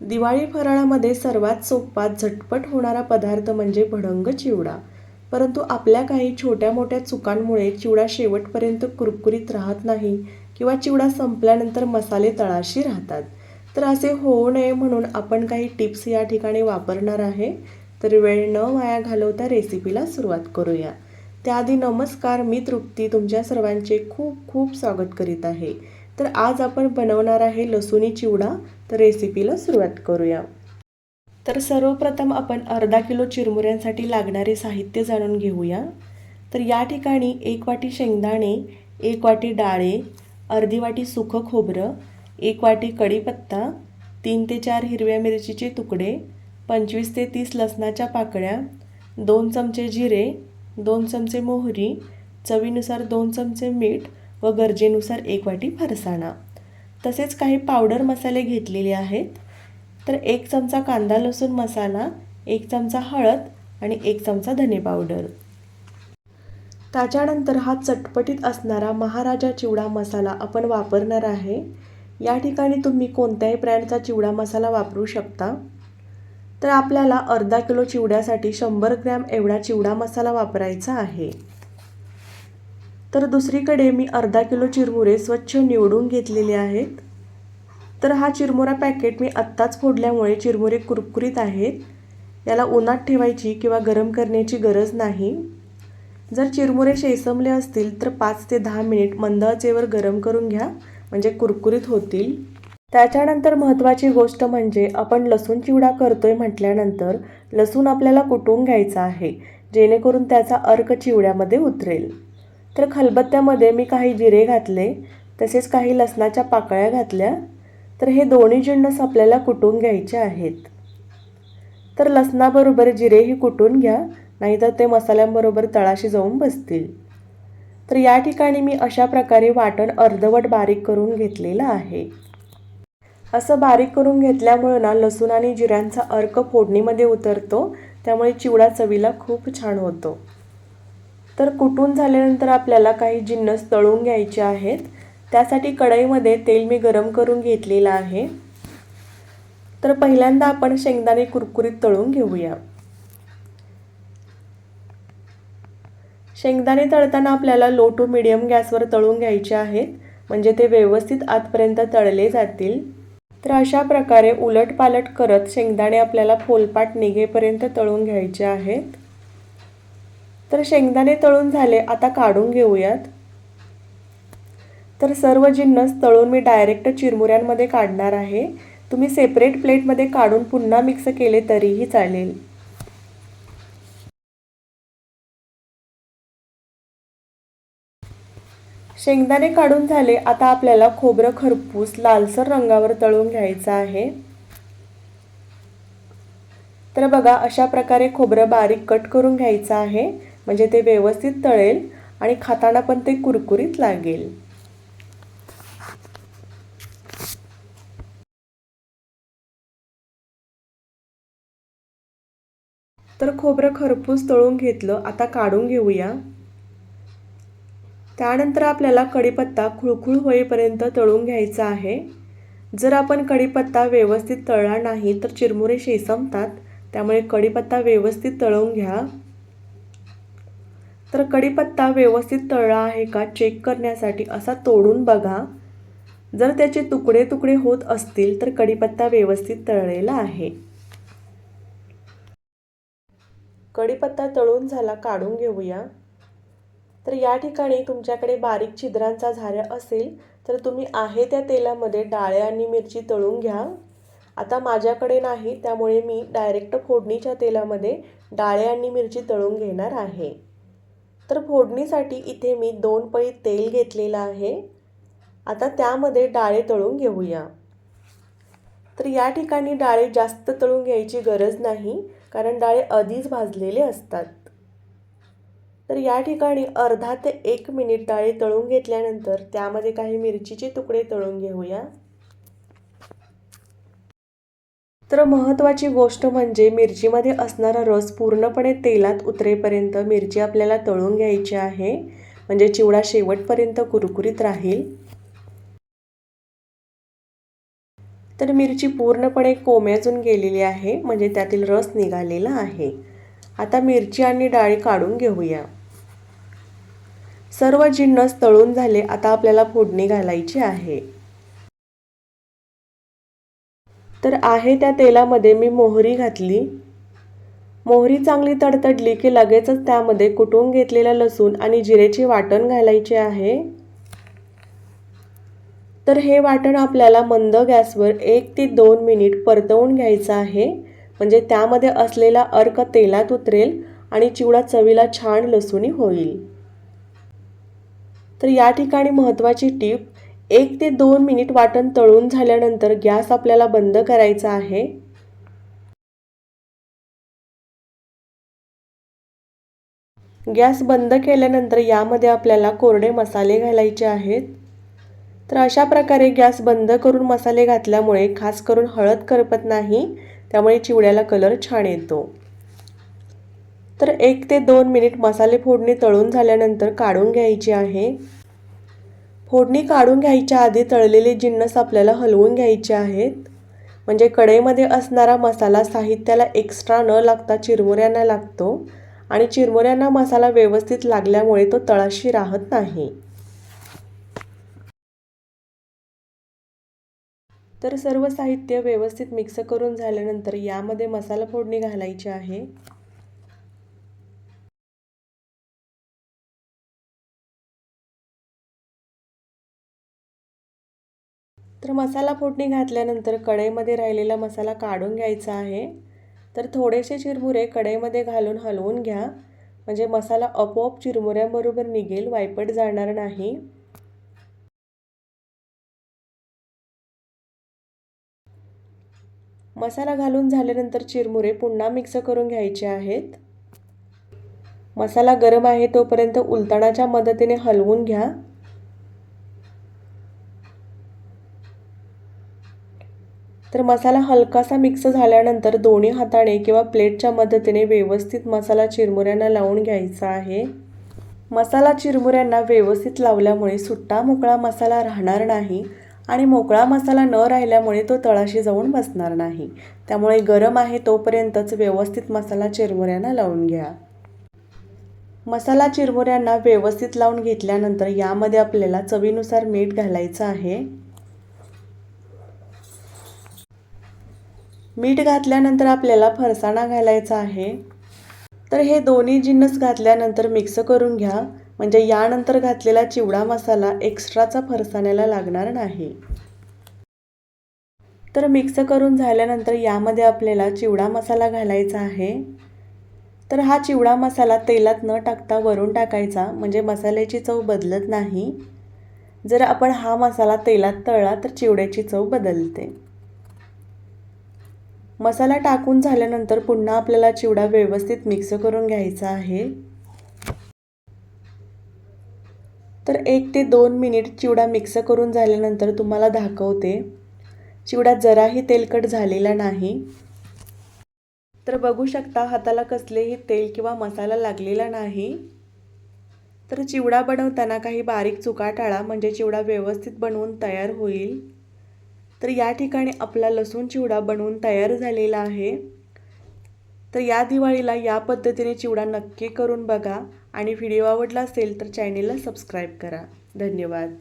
दिवाळी फराळामध्ये सर्वात सोपा झटपट होणारा पदार्थ म्हणजे भडंग चिवडा. परंतु आपल्या काही छोट्या मोठ्या चुकांमुळे चिवडा शेवटपर्यंत कुरकुरीत राहत नाही किंवा चिवडा संपल्यानंतर मसाले तळाशी राहतात. तर असे होऊ नये म्हणून आपण काही टिप्स या ठिकाणी वापरणार आहे. तर वेळ न वाया घालवता रेसिपीला सुरुवात करूया. त्याआधी नमस्कार मी तृप्ती तुमच्या सर्वांचे खूप खूप स्वागत करीत आहे. तर आज आपण बनवणार आहे लसुणी चिवडा. तर रेसिपीला सुरुवात करूया. तर सर्वप्रथम आपण अर्धा किलो चिरमुऱ्यांसाठी लागणारे साहित्य जाणून घेऊया. तर या ठिकाणी एक वाटी शेंगदाणे एक वाटी डाळे अर्धी वाटी सुकं खोबरं एक वाटी कढीपत्ता तीन ते चार हिरव्या मिरचीचे तुकडे पंचवीस ते तीस लसणाच्या पाकळ्या दोन चमचे जिरे दोन चमचे मोहरी चवीनुसार दोन चमचे मीठ व गरजेनुसार एक वाटी फरसाणा. तसेच काही पावडर मसाले घेतलेले आहेत. तर एक चमचा कांदा लसूण मसाला एक चमचा हळद आणि एक चमचा धने पावडर. त्याच्यानंतर हा चटपटीत असणारा महाराजा चिवडा मसाला आपण वापरणार आहे. या ठिकाणी तुम्ही कोणत्याही ब्रँडचा चिवडा मसाला वापरू शकता. तर आपल्याला अर्धा किलो चिवड्यासाठी शंभर ग्रॅम एवढा चिवडा मसाला वापरायचा आहे. तर दुसरीकडे मी अर्धा किलो चिरमुरे स्वच्छ निवडून घेतलेले आहेत. तर हा चिरमुरा पॅकेट मी आत्ताच फोडल्यामुळे चिरमुरे कुरकुरीत आहेत. याला उन्हात ठेवायची किंवा गरम करण्याची गरज नाही. जर चिरमुरे शेसमले असतील तर पाच ते दहा मिनिट मंद आचेवर गरम करून घ्या म्हणजे कुरकुरीत होतील. त्याच्यानंतर महत्त्वाची गोष्ट म्हणजे आपण लसूण चिवडा करतोय म्हटल्यानंतर लसूण आपल्याला कुटून घ्यायचा आहे जेणेकरून त्याचा अर्क चिवड्यामध्ये उतरेल. तर खलबत्त्यामध्ये मी काही जिरे घातले तसेच काही लसणाच्या पाकळ्या घातल्या तर हे दोन्ही जिन्नस आपल्याला कुटून घ्यायचे आहेत. तर लसणाबरोबर जिरेही कुटून घ्या नाहीतर ते मसाल्यांबरोबर तळाशी जाऊन बसतील. तर या ठिकाणी मी अशा प्रकारे वाटण अर्धवट बारीक करून घेतलेलं आहे. असं बारीक करून घेतल्यामुळं ना लसूण आणि जिऱ्यांचा अर्क फोडणीमध्ये उतरतो त्यामुळे चिवडा चवीला खूप छान होतो. तर कुटून झाल्यानंतर आपल्याला काही जिन्नस तळून घ्यायचे आहेत. त्यासाठी कढईमध्ये तेल मी गरम करून घेतलेलं आहे. तर पहिल्यांदा आपण शेंगदाणे कुरकुरीत तळून घेऊया. शेंगदाणे तळताना आपल्याला लो टू मिडियम गॅसवर तळून घ्यायचे आहेत. म्हणजे ते व्यवस्थित आतपर्यंत तळले जातील. तर अशा प्रकारे उलट पालट करत शेंगदाणे आपल्याला फोलपाट निघेपर्यंत तळून घ्यायचे आहेत. तर शेंगदाणे तळून झाले आता काढून घेऊयात. तर सर्व जिन्नस तळून मी डायरेक्ट चिरमुऱ्यांमध्ये काढणार आहे. तुम्ही सेपरेट प्लेटमध्ये काढून पुन्हा मिक्स केले तरीही चालेल. शेंगदाणे काढून झाले आता आपल्याला खोबरं खरपूस लालसर रंगावर तळून घ्यायचं आहे. तर बघा अशा प्रकारे खोबरं बारीक कट करून घ्यायचं आहे. म्हणजे ते व्यवस्थित तळेल आणि खाताना पण ते कुरकुरीत लागेल. तर खोबरं खरपूस तळून घेतलं आता काढून घेऊया. त्यानंतर आपल्याला कढीपत्ता खुळखुळ होईपर्यंत तळून घ्यायचा आहे. जर आपण कढीपत्ता व्यवस्थित तळला नाही तर चिरमुरे शेसमतात. त्यामुळे कढीपत्ता व्यवस्थित तळून घ्या. तर कढीपत्ता व्यवस्थित तळला आहे का चेक करण्यासाठी असा तोडून बघा. जर त्याचे तुकडे तुकडे होत असतील तर कढीपत्ता व्यवस्थित तळलेला आहे. कढीपत्ता तळून झाला काढून घेऊया. तर या ठिकाणी तुमच्याकडे बारीक छिद्रांचा झाऱ्या असेल तर तुम्ही आहे त्या तेलामध्ये डाळे आणि मिरची तळून घ्या. आता माझ्याकडे नाही त्यामुळे मी डायरेक्ट फोडणीच्या तेलामध्ये डाळे आणि मिरची तळून घेणार आहे. तर फोडणीसाठी इथे मी दोन पळी तेल घेतलेलं आहे. आता त्यामध्ये डाळे तळून घेऊया. तर या ठिकाणी डाळे जास्त तळून घ्यायची गरज नाही कारण डाळे आधीच भाजलेले असतात. तर या ठिकाणी अर्धा ते एक मिनिट डाळे तळून घेतल्यानंतर त्यामध्ये काही मिरचीचे तुकडे तळून घेऊया. तर महत्त्वाची गोष्ट म्हणजे मिरचीमध्ये असणारा रस पूर्णपणे तेलात उतरेपर्यंत मिरची आपल्याला तळून घ्यायची आहे. म्हणजे चिवडा शेवटपर्यंत कुरकुरीत राहील. तर मिरची पूर्णपणे कोम्याजून गेलेली आहे. म्हणजे त्यातील रस निघालेला आहे. आता मिरची आणि डाळी काढून घेऊया. सर्व जिन्नस तळून झाले. आता आपल्याला फोडणी घालायची आहे. तर आहे त्या तेलामध्ये मी मोहरी घातली. मोहरी चांगली तडतडली की लगेचच त्यामध्ये कुटून घेतलेलं लसूण आणि जिरेची वाटण घालायचे आहे. तर हे वाटण आपल्याला मंद गॅसवर एक ते दोन मिनिट परतवून घ्यायचं आहे. म्हणजे त्यामध्ये असलेला अर्क तेलात उतरेल आणि चिवडा चवीला छान लसूणी होईल. तर या ठिकाणी महत्त्वाची टीप एक ते दोन मिनिट वाटण तळून झाल्यानंतर गॅस आपल्याला बंद करायचा आहे. गॅस बंद केल्यानंतर यामध्ये आपल्याला कोरडे मसाले घालायचे आहेत. तर अशा प्रकारे गॅस बंद करून मसाले घातल्यामुळे खास करून हळद करपत नाही त्यामुळे चिवड्याला कलर छान येतो. तर एक ते दोन मिनिट मसाले फोडणी तळून झाल्यानंतर काढून घ्यायची आहे. फोडणी काढून घ्यायच्या आधी तळलेले जिन्नस आपल्याला हलवून घ्यायचे आहेत. म्हणजे कढईमध्ये असणारा मसाला साहित्याला एक्स्ट्रा न लागता चिरमुऱ्यांना लागतो आणि चिरमुऱ्यांना मसाला व्यवस्थित लागल्यामुळे तो तळाशी राहत नाही. तर सर्व साहित्य व्यवस्थित मिक्स करून झाल्यानंतर यामध्ये मसाला फोडणी घालायची आहे. तर मसाला फोडणी घातल्यानंतर कढईमध्ये राहिलेला मसाला काढून घ्यायचा आहे. तर थोडेसे चिरमुरे कढईमध्ये घालून हलवून घ्या. म्हणजे मसाला आपोआप चिरमुऱ्यांबरोबर निघेल वायपट जाणार नाही. मसाला घालून झाल्यानंतर चिरमुरे पुन्हा मिक्स करून घ्यायचे आहेत. मसाला गरम आहे तोपर्यंत उलताणाच्या मदतीने हलवून घ्या. तर मसाला हलकासा मिक्स झाल्यानंतर दोन्ही हाताने किंवा प्लेटच्या मदतीने व्यवस्थित मसाला चिरमुऱ्यांना लावून घ्यायचा आहे. मसाला चिरमुऱ्यांना व्यवस्थित लावल्यामुळे सुट्टा मोकळा मसाला राहणार नाही आणि मोकळा मसाला न राहिल्यामुळे तो तळाशी जाऊन बसणार नाही. त्यामुळे गरम आहे तोपर्यंतच व्यवस्थित मसाला चिरमुऱ्यांना लावून घ्या. मसाला चिरमुऱ्यांना व्यवस्थित लावून घेतल्यानंतर यामध्ये आपल्याला चवीनुसार मीठ घालायचं आहे. मीठ घातल्यानंतर आपल्याला फरसाणा घालायचा आहे. तर हे दोन्ही जिन्नस घातल्यानंतर मिक्स करून घ्या. म्हणजे यानंतर घातलेला चिवडा मसाला एक्स्ट्राचा फरसाण्याला लागणार नाही. तर मिक्स करून झाल्यानंतर यामध्ये आपल्याला चिवडा मसाला घालायचा आहे. तर हा चिवडा मसाला तेलात न टाकता वरून टाकायचा. म्हणजे मसाल्याची चव बदलत नाही. जर आपण हा मसाला तेलात तळला तर चिवड्याची चव बदलते. मसाला टाकून झाल्यानंतर पुन्हा आपल्याला चिवडा व्यवस्थित मिक्स करून घ्यायचा आहे. तर एक ते दोन मिनिट चिवडा मिक्स करून झाल्यानंतर तुम्हाला दाखवते. चिवडा जराही तेलकट झालेला नाही. तर बघू शकता हाताला कसलेही तेल किंवा मसाला लागलेला नाही. तर चिवडा बनवताना काही बारीक चुका टाळा म्हणजे चिवडा व्यवस्थित बनवून तयार होईल. तर या ठिकाणी आपला लसूण चिवडा बनवून तयार झालेला आहे. तर या दिवाळीला या पद्धतीने चिवडा नक्की करून बघा आणि व्हिडिओ आवडला असेल तर चॅनेलला सबस्क्राईब करा. धन्यवाद.